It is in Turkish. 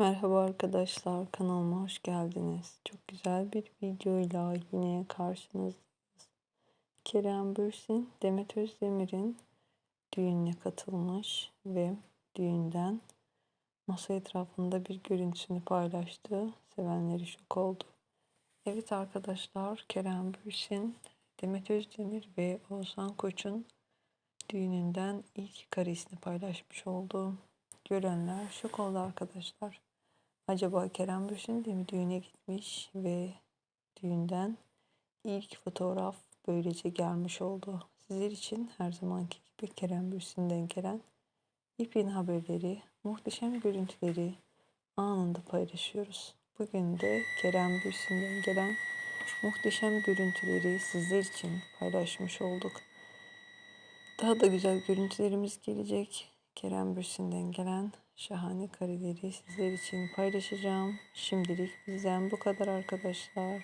Merhaba arkadaşlar, kanalıma hoş geldiniz. Çok güzel bir videoyla yine karşınızdayız. Kerem Bürsin, Demet Özdemir'in düğününe katılmış ve düğünden masa etrafında bir görüntüsünü paylaştı. Sevenleri şok oldu. Evet arkadaşlar, Kerem Bürsin, Demet Özdemir ve Oğuzhan Koç'un düğününden ilk karesini paylaşmış oldu. Görenler şok oldu arkadaşlar. Acaba Kerem Bürsin de mi düğüne gitmiş ve düğünden ilk fotoğraf böylece gelmiş oldu. Sizler için her zamanki gibi Kerem Bürsin'den gelen yepyeni haberleri, muhteşem görüntüleri anında paylaşıyoruz. Bugün de Kerem Bürsin'den gelen muhteşem görüntüleri sizler için paylaşmış olduk. Daha da güzel görüntülerimiz gelecek. Kerem Bürsin'den gelen şahane kareleri sizler için paylaşacağım. Şimdilik bizden bu kadar arkadaşlar.